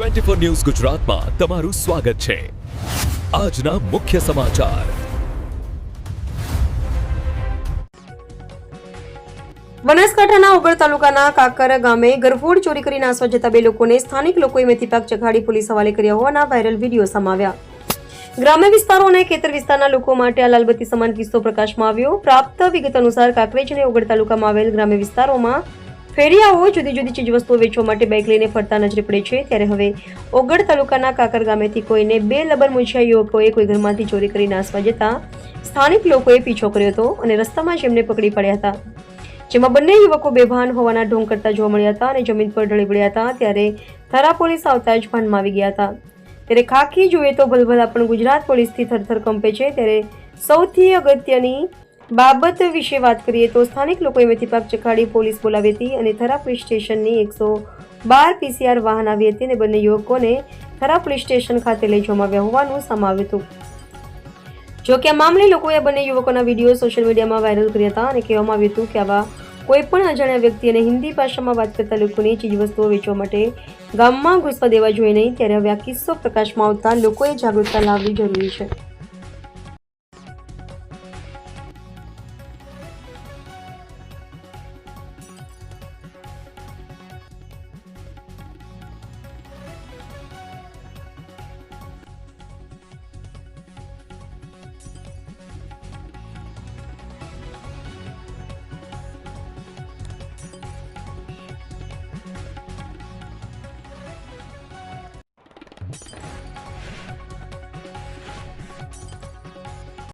Twenty four news ગુજરાતમાં તમારું સ્વાગત છે. આજના મુખ્ય સમાચાર. બનાસકાંઠાના ઉગડ તાલુકાના કાકર ગામે ગરફોડ ચોરી કરી નાસવા જતા બે લોકોને સ્થાનિક લોકોએ મેથીપાક ચઘાડી પોલીસ હવાલે કર્યા હોવાના વાયરલ વીડિયો સમાવ્યા ગ્રામ્ય વિસ્તારો અને ખેતર વિસ્તારના લોકો માટે આ લાલબત્તી સમાન કિસ્સો પ્રકાશમાં આવ્યો. પ્રાપ્ત વિગત અનુસાર કાંકરેજ અને ઉગડ તાલુકામાં આવેલ ગ્રામ્ય વિસ્તારોમાં ફેરિયાઓ જુદી જુદી ચીજવસ્તુઓ વેચવા માટે બેગ લઈને ફરતા નજરે પડે છે. ત્યારે હવે ઓગળ તાલુકાના કાકર ગામેથી કોઈને બે લબર મૂછ્યા યુવકોએ કોઈ ઘરમાંથી ચોરી કરી નાસવા જતા સ્થાનિક લોકોએ પીછો કર્યો હતો અને રસ્તામાં જ એમને પકડી પડ્યા હતા. જેમાં બંને યુવકો બેભાન હોવાના ઢોંગ કરતા જોવા મળ્યા હતા અને જમીન પર ઢળી પડ્યા હતા. ત્યારે થરા પોલીસ આવતા જ ભાનમાં આવી ગયા હતા. ત્યારે ખાખી જોઈએ તો ભલભલા પણ ગુજરાત પોલીસથી થરથર કંપે છે. ત્યારે સૌથી અગત્યની બાબત વિશે વાત કરીએ તો સ્થાનિક લોકોએ મેથી પાક ચખાડી પોલીસ બોલાવી હતી અને થરા પોલીસ સ્ટેશનની એકસો બાર પીસીઆર વાહન આવી હતી અને બંને યુવકોને થરા પોલીસ સ્ટેશન ખાતે લઈ જવામાં આવ્યા હોવાનું સમાવ્યું હતું. જો કે આ મામલે લોકોએ બંને યુવકોના વીડિયો સોશિયલ મીડિયામાં વાયરલ કર્યા હતા અને કહેવામાં આવ્યું હતું કે આવા કોઈ પણ અજાણ્યા વ્યક્તિ અને હિન્દી ભાષામાં વાત કરતા લોકોની ચીજવસ્તુઓ વેચવા માટે ગામમાં ઘૂસવા દેવા જોઈએ નહીં, ત્યારે હવે આ કિસ્સો પ્રકાશમાં આવતા લોકોએ જાગૃતતા લાવવી જરૂરી છે.